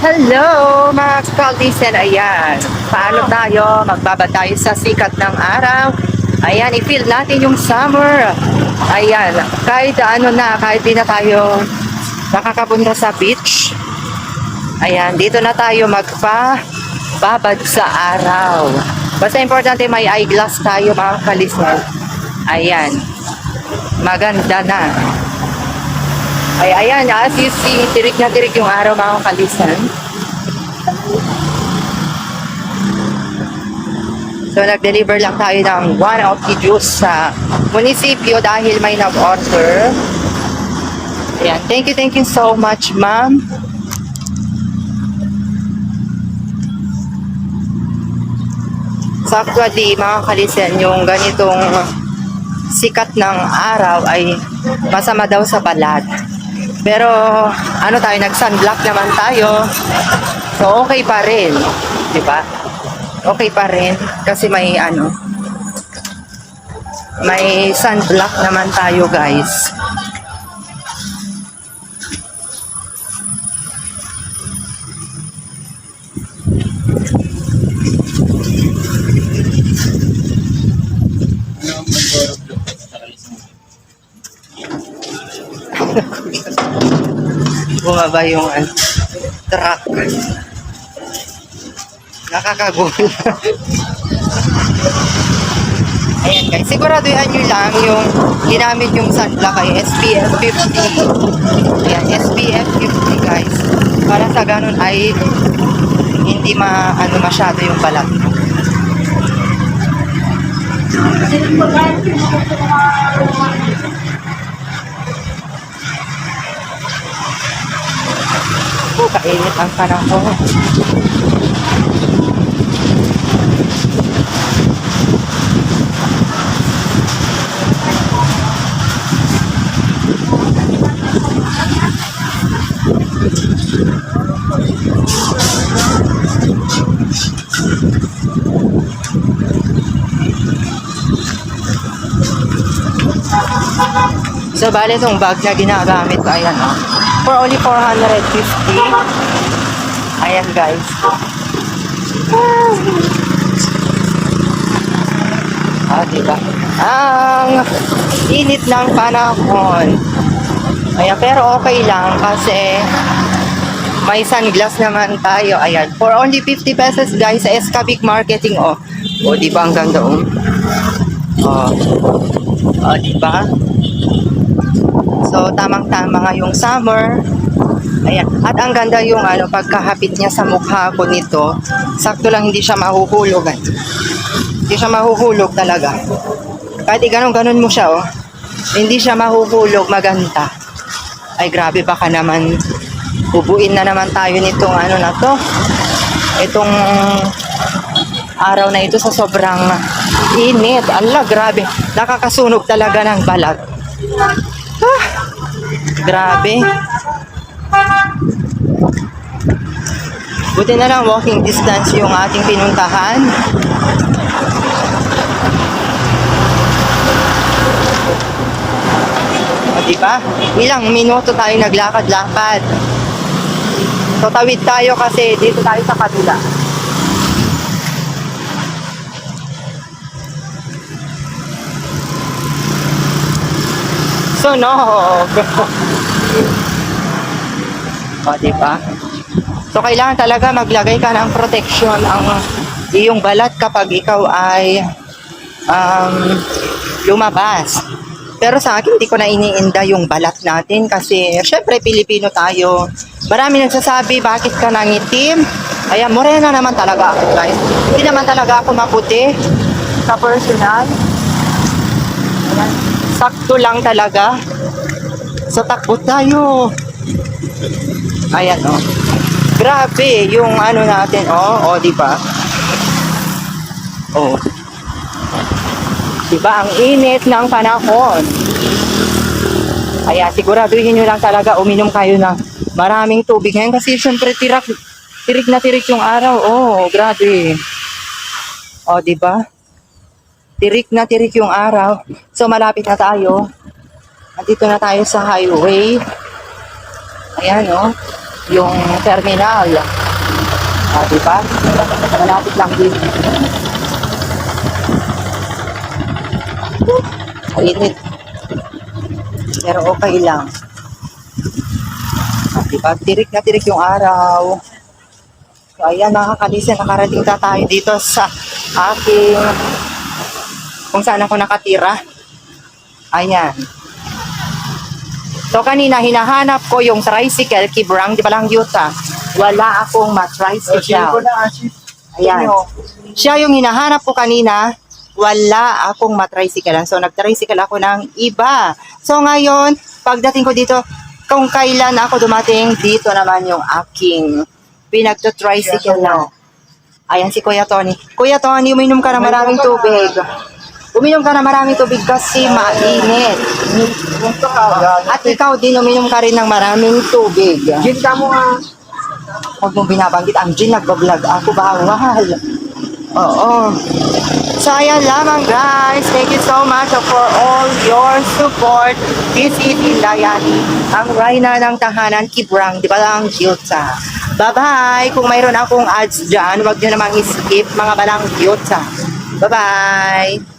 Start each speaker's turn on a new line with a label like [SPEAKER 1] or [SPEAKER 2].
[SPEAKER 1] Hello mga kalisen, ayan. Paano tayo? Magbaba tayo sa sikat ng araw. Ayan, i-feel natin yung summer. Ayan, kahit ano na, kahit di na tayo nakakapunta sa beach. Ayan, dito na tayo magpa-babad sa araw. Basta importante may eyeglass tayo mga kalisen. Ayan, maganda na. Ay, ayan, as you see, tirik na tirik yung araw mga kalisan. So, nag-deliver lang tayo ng one of the juice sa munisipyo dahil may nag-order. Ayan, thank you, thank you so much, ma'am. So, actually, mga kalisan, yung ganitong sikat ng araw ay masama daw sa balat. Pero ano tayo, nag-sunblock naman tayo. So okay pa rin, 'di ba? Okay pa rin kasi may ano may sunblock naman tayo, guys. Bumaba yung ano, truck. Nakakagulo. Ayan guys, siguraduhan nyo lang yung ginamit yung sunblock ay SPF 50. Ayan, SPF 50 guys. Para sa ganun ay hindi ma ano masyado yung balat. Oh, kainit ang panahon. So, bale itong bag na ginagamit ko, ayan o. For only 450. Ayan, guys. Ah, diba? Ang init ng panahon. Ayan, pero okay lang kasi may sunglass naman tayo. Ayan, for only 50 pesos, guys, sa Escabic Marketing, oh. O, di ba ang ganda, oh? Oh. Oh, di ba? So, tamang-tama nga yung summer. Ayan. At ang ganda yung ano, pagkahapit niya sa mukha ko nito. Sakto lang hindi siya mahuhulog. eh. Hindi siya mahuhulog talaga. Kahit ganon-ganon mo siya, oh. Hindi siya mahuhulog, maganda. Ay, grabe baka naman. Bubuin na naman tayo nitong ano na to. Itong araw na ito sa sobrang init. Ala, grabe. Nakakasunog talaga ng balat. Ah, grabe. Buti na lang walking distance yung ating pinuntahan. O, diba? Ilang minuto tayo naglakad-lakad. So, tawid tayo kasi dito tayo sa kabila. Sunog! o, diba? So, kailangan talaga maglagay ka ng protection ang iyong balat kapag ikaw ay um, lumabas. Pero sa akin, hindi ko na iniinda yung balat natin kasi syempre Pilipino tayo. Marami nagsasabi, bakit ka nangitim? Ayan, morena naman talaga ako, guys. Hindi naman talaga ako maputi sa personal. Ayan, sakto lang talaga. So, takbo tayo. Ayan, oh. Grabe, yung ano natin, oh, oh, di ba? Oh. Di ba, ang init ng panahon. Kaya siguraduhin nyo lang talaga uminom kayo ng maraming tubig ngayon kasi syempre tirak, tirik na tirik yung araw. Oh, grabe. Oh, di ba? Tirik na tirik yung araw. So malapit na tayo. Nandito na tayo sa highway. Ayan, oh. yung terminal. Ah, di ba? Malapit lang din. Init. Pero okay lang. Ah, di ba? Tirik na tirik yung araw. So, ayan, nakakalisa, nakarating na tayo dito sa aking kung saan ako nakatira. Ayan. So, kanina, hinahanap ko yung tricycle, kibrang, di ba lang yuta? Wala akong ma-tricycle. Ayan. Siya yung hinahanap ko kanina, wala akong matricycle. So, nag-tricycle ako ng iba. So, ngayon, pagdating ko dito, kung kailan ako dumating, dito naman yung aking pinagto-tricycle na. Ayan si Kuya Tony. Kuya Tony, uminom ka na maraming tubig. Uminom ka na maraming tubig kasi mainit. At ikaw din, uminom ka rin ng maraming tubig.
[SPEAKER 2] Gin ka mo nga.
[SPEAKER 1] Huwag mong binabanggit ang Jin, nagbablog ako, bawal. Oo. So, ayan lamang guys. Thank you so much for all your support. This is Indayani, ang Rayna ng Tahanan, Kibrang, di ba lang, Gyutsa. Bye-bye! Kung mayroon akong ads dyan, huwag nyo namang skip mga balang Gyutsa. Bye-bye!